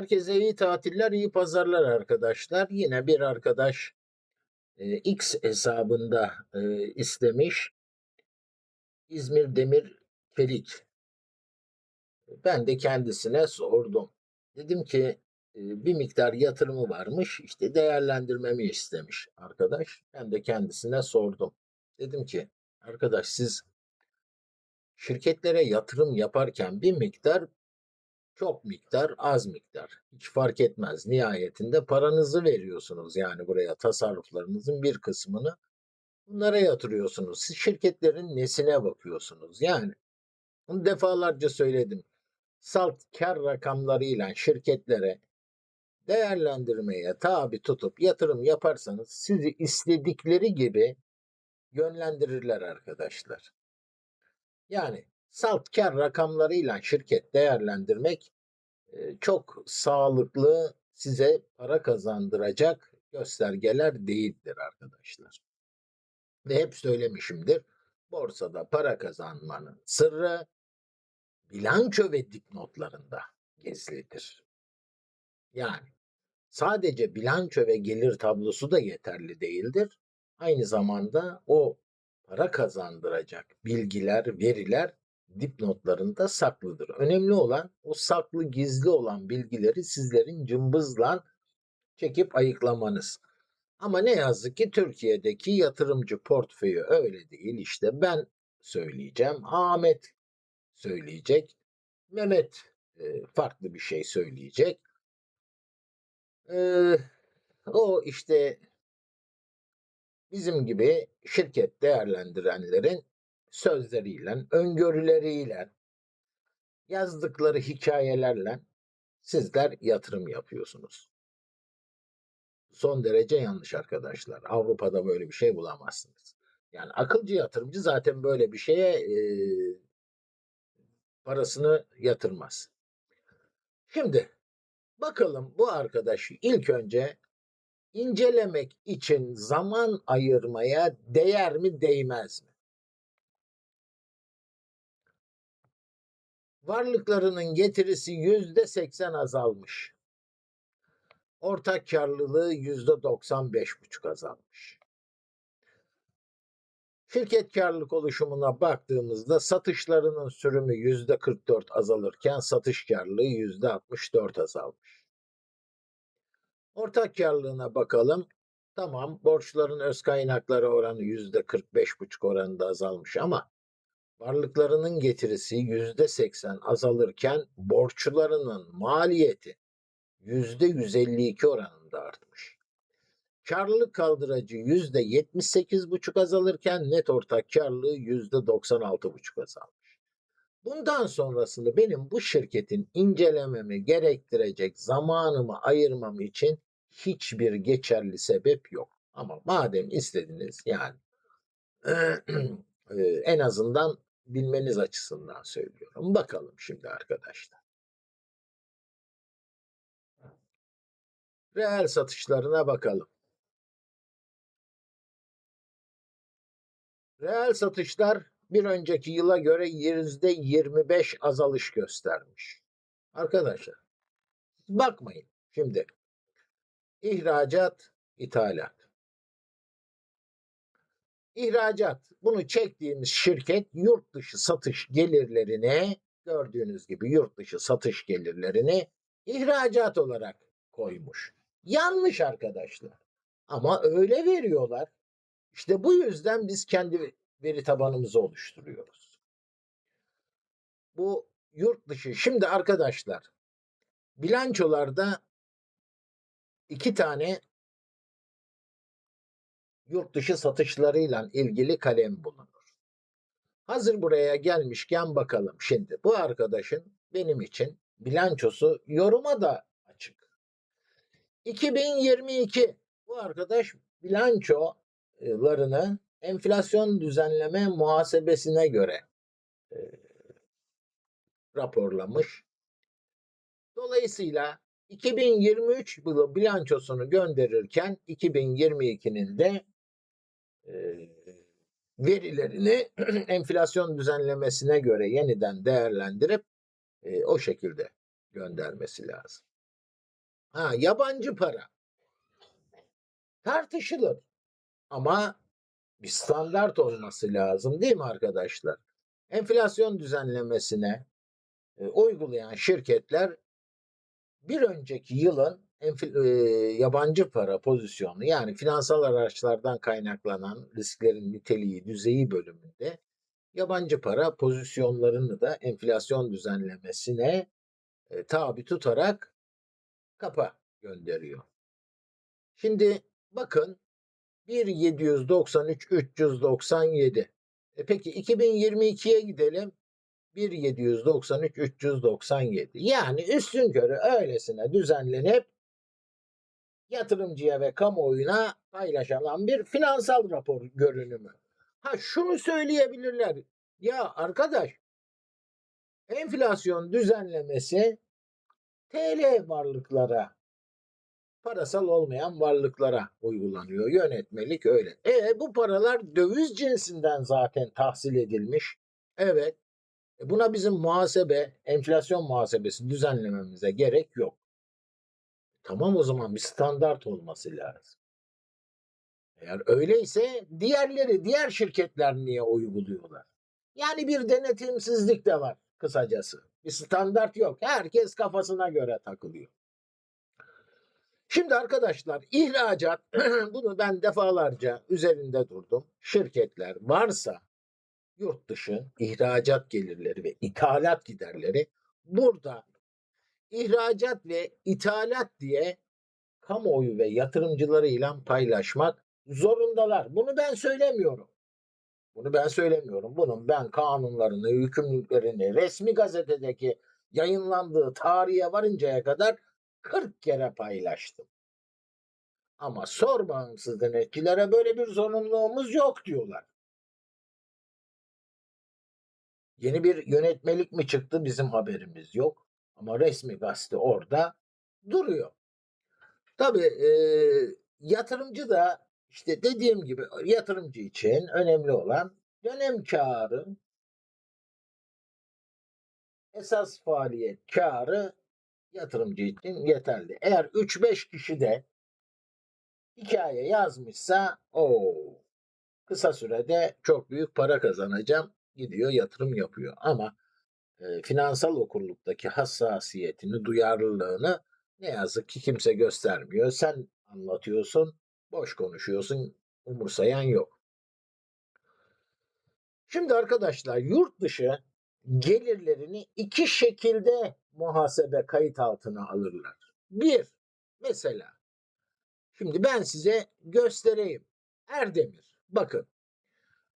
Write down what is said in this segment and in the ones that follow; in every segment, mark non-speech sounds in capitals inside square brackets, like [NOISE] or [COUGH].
Herkese iyi tatiller, iyi pazarlar arkadaşlar. Yine bir arkadaş e, X hesabında e, istemiş. İzmir Demir Çelik. Ben de kendisine sordum. Dedim ki e, bir miktar yatırımı varmış. İşte değerlendirmemi istemiş arkadaş. Ben de kendisine sordum. Dedim ki arkadaş siz şirketlere yatırım yaparken bir miktar çok miktar, az miktar. Hiç fark etmez. Nihayetinde paranızı veriyorsunuz yani buraya tasarruflarınızın bir kısmını bunlara yatırıyorsunuz. Siz şirketlerin nesine bakıyorsunuz? Yani bunu defalarca söyledim. Salt kar rakamlarıyla şirketlere değerlendirmeye tabi tutup yatırım yaparsanız sizi istedikleri gibi yönlendirirler arkadaşlar. Yani salt kar rakamlarıyla şirket değerlendirmek çok sağlıklı size para kazandıracak göstergeler değildir arkadaşlar. Ve hep söylemişimdir. Borsada para kazanmanın sırrı bilanço ve dipnotlarında gizlidir. Yani sadece bilanço ve gelir tablosu da yeterli değildir. Aynı zamanda o para kazandıracak bilgiler, veriler dipnotlarında saklıdır. Önemli olan o saklı gizli olan bilgileri sizlerin cımbızla çekip ayıklamanız. Ama ne yazık ki Türkiye'deki yatırımcı portföyü öyle değil. İşte ben söyleyeceğim, Ahmet söyleyecek, Mehmet e, farklı bir şey söyleyecek. E, o işte bizim gibi şirket değerlendirenlerin sözleriyle, öngörüleriyle, yazdıkları hikayelerle sizler yatırım yapıyorsunuz. Son derece yanlış arkadaşlar. Avrupa'da böyle bir şey bulamazsınız. Yani akılcı yatırımcı zaten böyle bir şeye e, parasını yatırmaz. Şimdi bakalım bu arkadaşı ilk önce incelemek için zaman ayırmaya değer mi değmez mi? Varlıklarının getirisi yüzde seksen azalmış. Ortak karlılığı yüzde doksan beş buçuk azalmış. Şirket karlılık oluşumuna baktığımızda satışlarının sürümü yüzde 44 azalırken satış karlılığı yüzde 64 azalmış. Ortak karlılığına bakalım. Tamam borçların öz kaynakları oranı yüzde 45,5 oranında azalmış ama varlıklarının getirisi yüzde 80 azalırken borçlarının maliyeti yüzde 152 oranında artmış. Karlılık kaldıracı yüzde 78,5 azalırken net ortak karlılığı yüzde 96,5 azalmış. Bundan sonrasını benim bu şirketin incelememi gerektirecek zamanımı ayırmam için hiçbir geçerli sebep yok. Ama madem istediniz yani [CLEARS THROAT] en azından bilmeniz açısından söylüyorum. Bakalım şimdi arkadaşlar. Reel satışlarına bakalım. Reel satışlar bir önceki yıla göre yüzde 25 azalış göstermiş. Arkadaşlar bakmayın şimdi ihracat, ithalat. İhracat bunu çektiğimiz şirket yurt dışı satış gelirlerini gördüğünüz gibi yurt dışı satış gelirlerini ihracat olarak koymuş. Yanlış arkadaşlar. Ama öyle veriyorlar. İşte bu yüzden biz kendi veri tabanımızı oluşturuyoruz. Bu yurt dışı. Şimdi arkadaşlar bilançolarda iki tane yurt dışı satışlarıyla ilgili kalem bulunur. Hazır buraya gelmişken bakalım şimdi. Bu arkadaşın benim için bilançosu yoruma da açık. 2022 bu arkadaş bilançolarını enflasyon düzenleme muhasebesine göre e, raporlamış. Dolayısıyla 2023 yılı bilançosunu gönderirken 2022'nin de verilerini [CLEARS THROAT] enflasyon düzenlemesine göre yeniden değerlendirip e, o şekilde göndermesi lazım. Ha, yabancı para. Tartışılır. Ama bir standart olması lazım değil mi arkadaşlar? Enflasyon düzenlemesine e, uygulayan şirketler bir önceki yılın enfl- e, yabancı para pozisyonu yani finansal araçlardan kaynaklanan risklerin niteliği, düzeyi bölümünde yabancı para pozisyonlarını da enflasyon düzenlemesine e, tabi tutarak kapa gönderiyor. Şimdi bakın 1.793 397. E peki 2022'ye gidelim. 1.793 397. Yani üstün körü öylesine düzenlenip yatırımcıya ve kamuoyuna paylaşılan bir finansal rapor görünümü. Ha şunu söyleyebilirler. Ya arkadaş enflasyon düzenlemesi TL varlıklara parasal olmayan varlıklara uygulanıyor. Yönetmelik öyle. E bu paralar döviz cinsinden zaten tahsil edilmiş. Evet. E, buna bizim muhasebe, enflasyon muhasebesi düzenlememize gerek yok. Tamam o zaman bir standart olması lazım. Eğer öyleyse diğerleri, diğer şirketler niye uyguluyorlar? Yani bir denetimsizlik de var kısacası. Bir standart yok. Herkes kafasına göre takılıyor. Şimdi arkadaşlar ihracat [CLEARS THROAT] bunu ben defalarca üzerinde durdum. Şirketler varsa yurt dışı ihracat gelirleri ve ithalat giderleri burada ihracat ve ithalat diye kamuoyu ve yatırımcılarıyla paylaşmak zorundalar. Bunu ben söylemiyorum. Bunu ben söylemiyorum. Bunun ben kanunlarını, yükümlülüklerini resmi gazetedeki yayınlandığı tarihe varıncaya kadar 40 kere paylaştım. Ama sor bağımsız denetçilere böyle bir zorunluluğumuz yok diyorlar. Yeni bir yönetmelik mi çıktı bizim haberimiz yok. Ama resmi gazete orada duruyor. Tabii e, yatırımcı da işte dediğim gibi yatırımcı için önemli olan dönem karı, esas faaliyet karı yatırımcı için yeterli. Eğer 3-5 kişi de hikaye yazmışsa o kısa sürede çok büyük para kazanacağım gidiyor yatırım yapıyor. Ama finansal okurluktaki hassasiyetini, duyarlılığını ne yazık ki kimse göstermiyor. Sen anlatıyorsun, boş konuşuyorsun, umursayan yok. Şimdi arkadaşlar yurt dışı gelirlerini iki şekilde muhasebe kayıt altına alırlar. Bir, mesela şimdi ben size göstereyim. Erdemir, bakın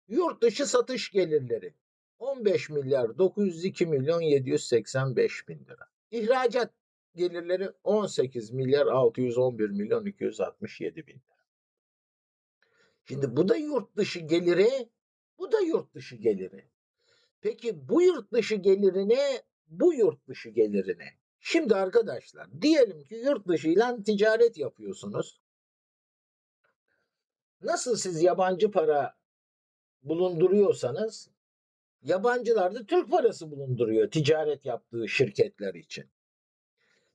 yurt dışı satış gelirleri 15 milyar 902 milyon 785 bin lira. İhracat gelirleri 18 milyar 611 milyon 267 bin lira. Şimdi bu da yurt dışı geliri, bu da yurt dışı geliri. Peki bu yurt dışı gelirine, bu yurt dışı gelirine. Şimdi arkadaşlar diyelim ki yurt dışıyla ticaret yapıyorsunuz. Nasıl siz yabancı para bulunduruyorsanız yabancılar da Türk parası bulunduruyor ticaret yaptığı şirketler için.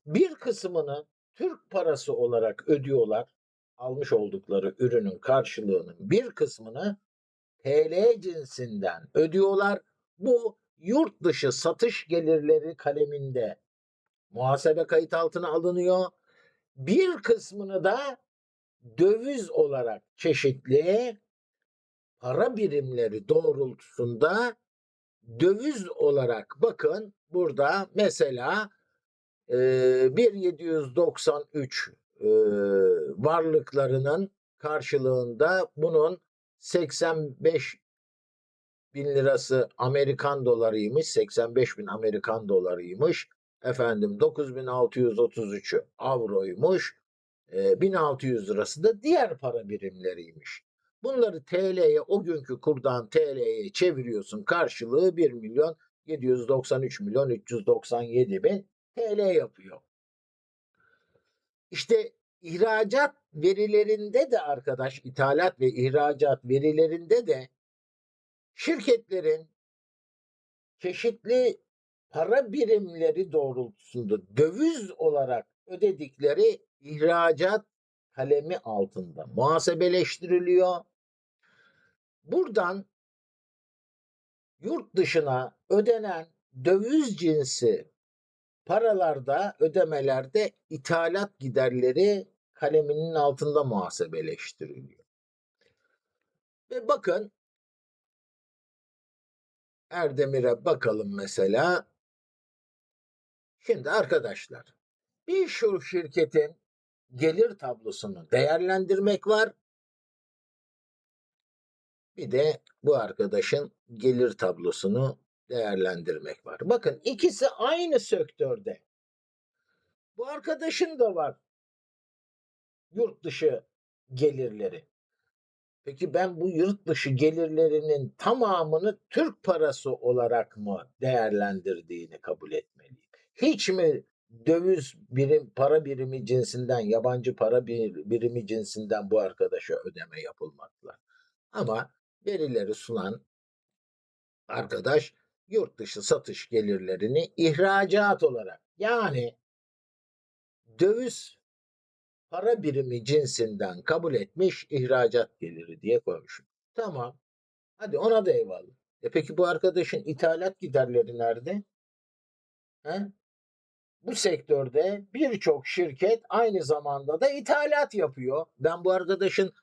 Bir kısmını Türk parası olarak ödüyorlar. Almış oldukları ürünün karşılığının bir kısmını TL cinsinden ödüyorlar. Bu yurt dışı satış gelirleri kaleminde muhasebe kayıt altına alınıyor. Bir kısmını da döviz olarak çeşitli para birimleri doğrultusunda döviz olarak bakın burada mesela e, 1793 e, varlıklarının karşılığında bunun 85 bin lirası Amerikan dolarıymış, 85 bin Amerikan dolarıymış. Efendim 9633'ü avroymuş, e, 1600 lirası da diğer para birimleriymiş. Bunları TL'ye o günkü kurdan TL'ye çeviriyorsun karşılığı 1 milyon 793 milyon 397 bin TL yapıyor. İşte ihracat verilerinde de arkadaş ithalat ve ihracat verilerinde de şirketlerin çeşitli para birimleri doğrultusunda döviz olarak ödedikleri ihracat kalemi altında muhasebeleştiriliyor. Buradan yurt dışına ödenen döviz cinsi paralarda, ödemelerde ithalat giderleri kaleminin altında muhasebeleştiriliyor. Ve bakın Erdemir'e bakalım mesela. Şimdi arkadaşlar bir şu şirketin gelir tablosunu değerlendirmek var. Bir de bu arkadaşın gelir tablosunu değerlendirmek var. Bakın ikisi aynı sektörde. Bu arkadaşın da var yurt dışı gelirleri. Peki ben bu yurt dışı gelirlerinin tamamını Türk parası olarak mı değerlendirdiğini kabul etmeliyim? Hiç mi döviz birim para birimi cinsinden yabancı para bir, birimi cinsinden bu arkadaşa ödeme yapılmakla? Ama verileri sunan arkadaş yurt dışı satış gelirlerini ihracat olarak yani döviz para birimi cinsinden kabul etmiş ihracat geliri diye koymuşum. Tamam. Hadi ona da eyvallah. E peki bu arkadaşın ithalat giderleri nerede? He? Bu sektörde birçok şirket aynı zamanda da ithalat yapıyor. Ben bu arkadaşın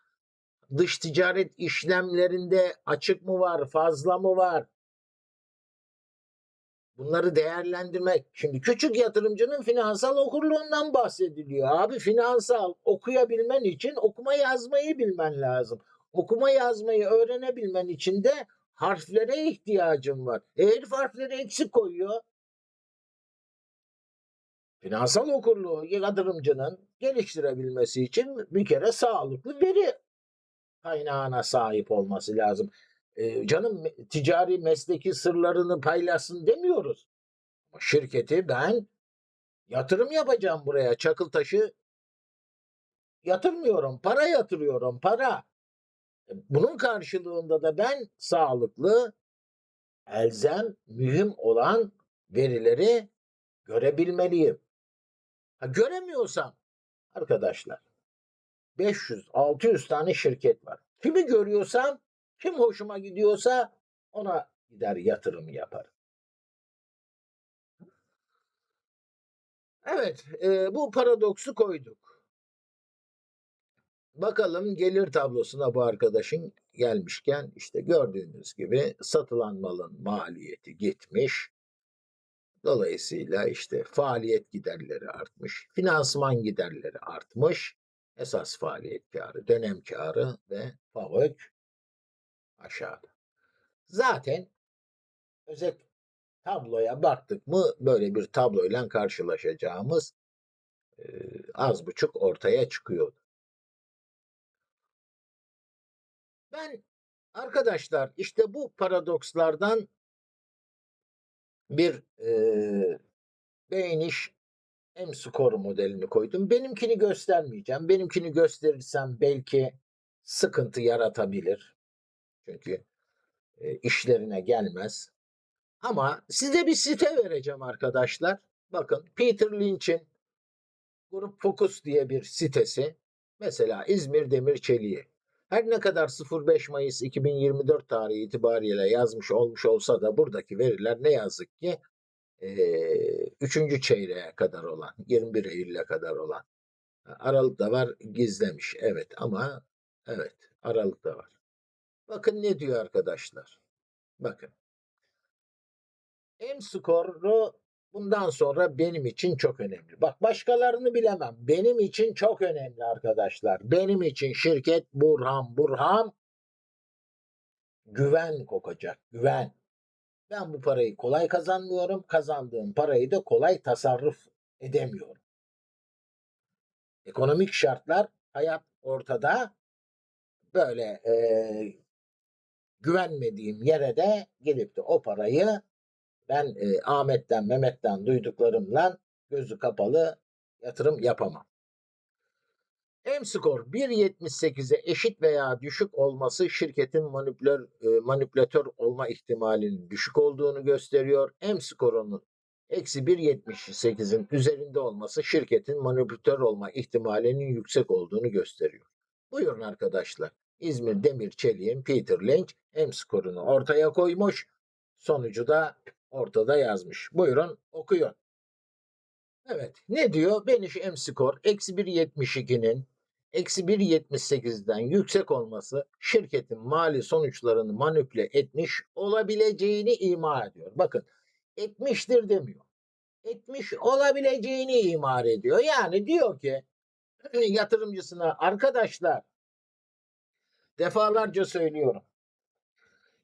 dış ticaret işlemlerinde açık mı var, fazla mı var? Bunları değerlendirmek. Şimdi küçük yatırımcının finansal okurluğundan bahsediliyor. Abi finansal okuyabilmen için okuma yazmayı bilmen lazım. Okuma yazmayı öğrenebilmen için de harflere ihtiyacın var. E harfleri eksik koyuyor. Finansal okurluğu yatırımcının geliştirebilmesi için bir kere sağlıklı veri kaynağına sahip olması lazım. Ee, canım ticari mesleki sırlarını paylaşsın demiyoruz. Şirketi ben yatırım yapacağım buraya. Çakıl taşı yatırmıyorum. Para yatırıyorum. Para. E, Bunun karşılığında da ben sağlıklı, elzem, mühim olan verileri görebilmeliyim. Göremiyorsam arkadaşlar 500-600 tane şirket var. Kimi görüyorsam, kim hoşuma gidiyorsa ona gider yatırım yaparım. Evet, e, bu paradoksu koyduk. Bakalım gelir tablosuna bu arkadaşın gelmişken işte gördüğünüz gibi satılan malın maliyeti gitmiş. Dolayısıyla işte faaliyet giderleri artmış, finansman giderleri artmış, esas faaliyet karı, dönem karı ve FAVÖK aşağıda. Zaten özet tabloya baktık mı böyle bir tabloyla karşılaşacağımız e, az buçuk ortaya çıkıyordu. Ben arkadaşlar işte bu paradokslardan bir e, beğeniş M skor modelini koydum. Benimkini göstermeyeceğim. Benimkini gösterirsem belki sıkıntı yaratabilir. Çünkü e, işlerine gelmez. Ama size bir site vereceğim arkadaşlar. Bakın Peter Lynch'in Grup Focus diye bir sitesi. Mesela İzmir Demir Çeliği. Her ne kadar 05 Mayıs 2024 tarihi itibariyle yazmış olmuş olsa da buradaki veriler ne yazık ki 3. çeyreğe kadar olan, 21 Eylül'e kadar olan. Aralık da var gizlemiş. Evet ama evet Aralık da var. Bakın ne diyor arkadaşlar. Bakın. M skoru bundan sonra benim için çok önemli. Bak başkalarını bilemem. Benim için çok önemli arkadaşlar. Benim için şirket Burhan Burhan güven kokacak. Güven. Ben bu parayı kolay kazanmıyorum. Kazandığım parayı da kolay tasarruf edemiyorum. Ekonomik şartlar, hayat ortada. Böyle e, güvenmediğim yere de gelip de o parayı ben e, Ahmet'ten, Mehmet'ten duyduklarımla gözü kapalı yatırım yapamam. M-Score 1.78'e eşit veya düşük olması şirketin manipülatör, e, manipülatör olma ihtimalinin düşük olduğunu gösteriyor. M-Score'un Eksi 1.78'in üzerinde olması şirketin manipülatör olma ihtimalinin yüksek olduğunu gösteriyor. Buyurun arkadaşlar. İzmir Demir Çelik'in Peter Lynch M skorunu ortaya koymuş. Sonucu da ortada yazmış. Buyurun okuyun. Evet ne diyor? Beniş M skor eksi 1.72'nin eksi 1.78'den yüksek olması şirketin mali sonuçlarını manipüle etmiş olabileceğini ima ediyor. Bakın etmiştir demiyor. Etmiş olabileceğini ima ediyor. Yani diyor ki [CLEARS THROAT] yatırımcısına arkadaşlar defalarca söylüyorum.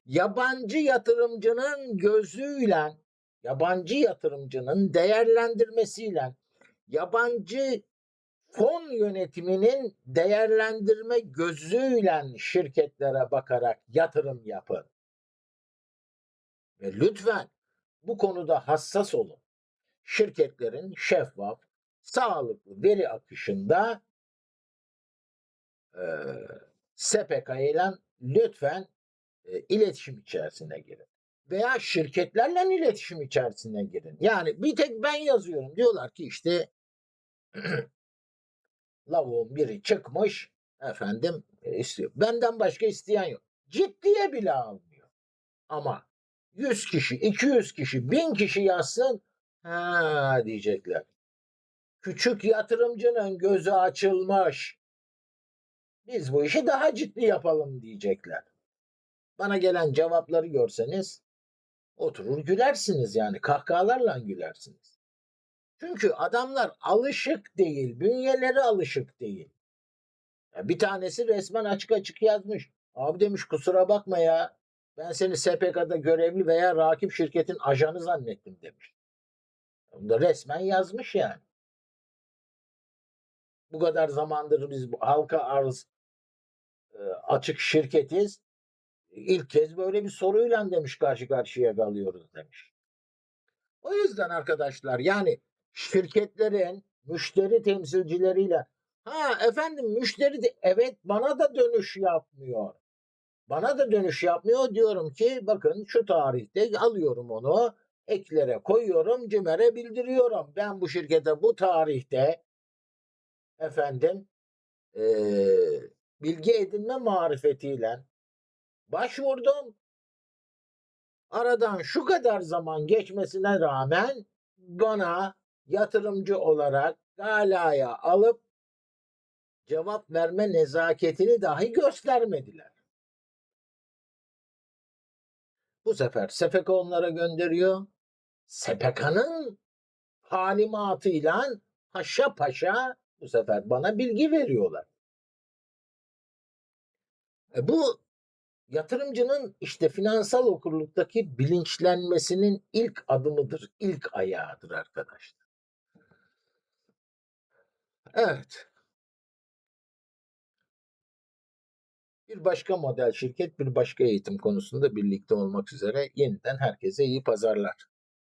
Yabancı yatırımcının gözüyle yabancı yatırımcının değerlendirmesiyle yabancı fon yönetiminin değerlendirme gözüyle şirketlere bakarak yatırım yapın. Ve lütfen bu konuda hassas olun. Şirketlerin şeffaf, sağlıklı veri akışında e, SPK ile lütfen e, iletişim içerisine girin. Veya şirketlerle iletişim içerisine girin. Yani bir tek ben yazıyorum. Diyorlar ki işte [CLEARS THROAT] lavuğun biri çıkmış efendim istiyor. Benden başka isteyen yok. Ciddiye bile almıyor. Ama 100 kişi, 200 kişi, 1000 kişi yazsın ha diyecekler. Küçük yatırımcının gözü açılmış. Biz bu işi daha ciddi yapalım diyecekler. Bana gelen cevapları görseniz oturur gülersiniz yani kahkahalarla gülersiniz. Çünkü adamlar alışık değil, bünyeleri alışık değil. Bir tanesi resmen açık açık yazmış. Abi demiş kusura bakma ya. Ben seni SPK'da görevli veya rakip şirketin ajanı zannettim demiş. Bunu da resmen yazmış yani. Bu kadar zamandır biz halka arz e, açık şirketiz. İlk kez böyle bir soruyla demiş karşı karşıya kalıyoruz demiş. O yüzden arkadaşlar yani şirketlerin müşteri temsilcileriyle ha efendim müşteri de evet bana da dönüş yapmıyor. Bana da dönüş yapmıyor diyorum ki bakın şu tarihte alıyorum onu eklere koyuyorum CİMER'e bildiriyorum. Ben bu şirkete bu tarihte efendim eee, bilgi edinme marifetiyle başvurdum. Aradan şu kadar zaman geçmesine rağmen bana yatırımcı olarak galaya alıp cevap verme nezaketini dahi göstermediler. Bu sefer SPK onlara gönderiyor. SPK'nın talimatıyla paşa paşa bu sefer bana bilgi veriyorlar. E bu yatırımcının işte finansal okurluktaki bilinçlenmesinin ilk adımıdır, ilk ayağıdır arkadaşlar. Evet. Bir başka model şirket, bir başka eğitim konusunda birlikte olmak üzere yeniden herkese iyi pazarlar.